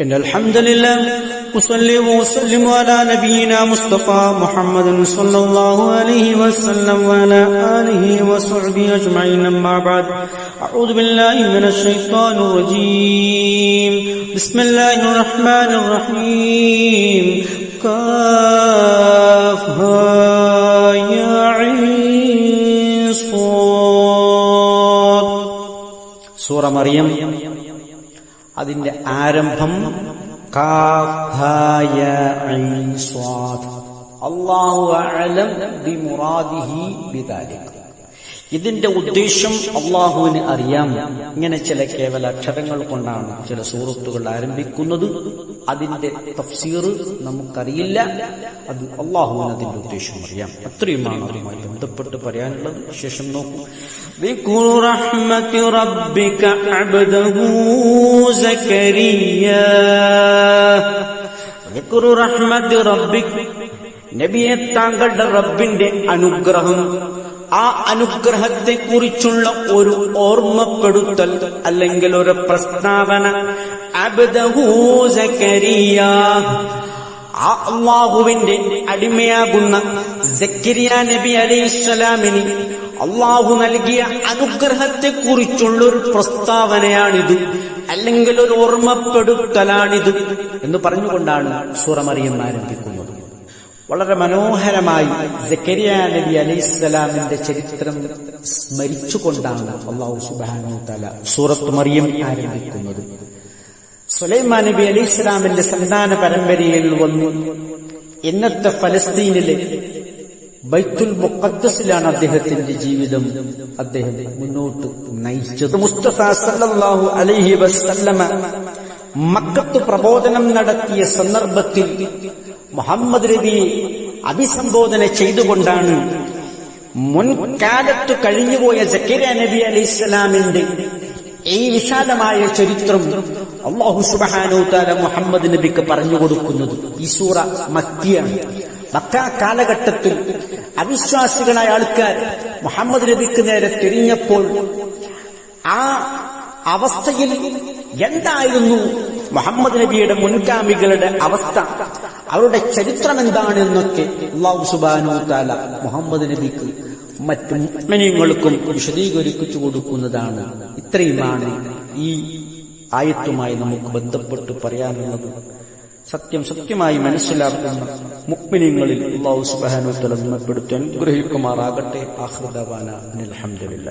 إن الحمد لله أصلي وأسلم على نبينا مصطفى محمد صلى الله عليه وسلم وعلى آله وصحبه أجمعين أما بعد. أعوذ بالله من الشيطان الرجيم. بسم الله الرحمن الرحيم. كافها يا عين صاد. سورة مريم. അതിന്റെ ആരംഭം അള്ളാഹു ഹാ യ ഐൻ അല്ലാഹു അഅലം ബിമുറാദിഹി ബിദാലിക്. ഇതിന്റെ ഉദ്ദേശം അള്ളാഹുവിന് അറിയാം. ഇങ്ങനെ ചില കേവല അക്ഷരങ്ങൾ കൊണ്ടാണ് ചില സുഹൃത്തുകൾ ആരംഭിക്കുന്നത്. അതിന്റെ തഫ്സീർ നമുക്കറിയില്ല. അത് അള്ളാഹുവിന് അതിന്റെ ഉദ്ദേശം അറിയാം. അത്രയുമാണ് അതുമായി ബന്ധപ്പെട്ട് പറയാനുള്ളത്. ശേഷം നോക്കൂ. നബിയെ താങ്കളുടെ റബ്ബിന്റെ അനുഗ്രഹം. ആ അനുഗ്രഹത്തെ കുറിച്ചുള്ള ഒരു ഓർമ്മപ്പെടുത്തൽ അല്ലെങ്കിൽ ഒരു പ്രസ്താവന. അള്ളാഹുവിന്റെ അടിമയാകുന്ന സക്കരിയ നബി അലൈഹിസ്സലാമിന് അള്ളാഹു നൽകിയ അനുഗ്രഹത്തെ കുറിച്ചുള്ള ഒരു പ്രസ്താവനയാണിത്. അല്ലെങ്കിൽ ഒരു ഓർമ്മപ്പെടുത്തലാണിത് എന്ന് പറഞ്ഞുകൊണ്ടാണ് സൂറമറിയം ആരംഭിക്കുന്നത്. വളരെ മനോഹരമായി സക്കരിയ നബി അലൈഹിസ്സലാമിന്റെ ചരിത്രം സ്മരിച്ചുകൊണ്ടാണ് അള്ളാഹു സുബാനു തല സൂറത്ത് മറിയം ആരംഭിക്കുന്നത്. സുലൈമാൻ നബി അലൈഹി ഇസ്ലാമിന്റെ സന്താന പരമ്പരയിൽ വന്നു. ഇന്നത്തെ ഫലസ്തീനിലെ ബൈത്തുൽ മുഖദ്സിലാണ് അദ്ദേഹത്തിന്റെ ജീവിതം. അദ്ദേഹം മുന്നോട്ട് നയിച്ചത്. മുസ്തഫ സല്ലല്ലാഹു അലൈഹി വസല്ലമ മക്കത്ത് പ്രബോധനം നടത്തിയ സന്ദർഭത്തിൽ മുഹമ്മദ് നബിയെ അഭിസംബോധന ചെയ്തുകൊണ്ടാണ് മുൻകാലത്ത് കഴിഞ്ഞുപോയ ജക്കീര നബി അലി ഇസ്ലാമിന്റെ ഈ വിശാലമായ ചരിത്രം അള്ളാഹു സുബാനോ താല മുഹമ്മദ് നബിക്ക് പറഞ്ഞു കൊടുക്കുന്നത്. ഈ സൂറ മക്കിയാണ്. മക്ക കാലഘട്ടത്തിൽ അവിശ്വാസികളായ ആൾക്കാർ മുഹമ്മദ് നബിക്ക് നേരെ തിരിഞ്ഞപ്പോൾ ആ അവസ്ഥയിൽ എന്തായിരുന്നു മുഹമ്മദ് നബിയുടെ മുൻഗാമികളുടെ അവസ്ഥ? അവരുടെ ചരിത്രം എന്താണെന്നൊക്കെ അള്ളാഹു സുബാനു താല മുഹമ്മദ് നബിക്ക് മറ്റു മുഅ്മിനീങ്ങൾക്കും വിശദീകരിച്ചു കൊടുക്കുന്നതാണ്. ഇത്രയുമാണ് ഈ ആയത്തുമായി നമുക്ക് ബന്ധപ്പെട്ട് പറയാനുള്ളത്. സത്യം സത്യമായി മനസ്സിലാക്കുന്ന മുക്മിനിങ്ങളിൽ അള്ളാഹു സുബാനു തല നമ്മപ്പെടുത്തി അനുഗ്രഹിക്കുമാറാകട്ടെ. ആഹ്ദാന അലഹമില്ല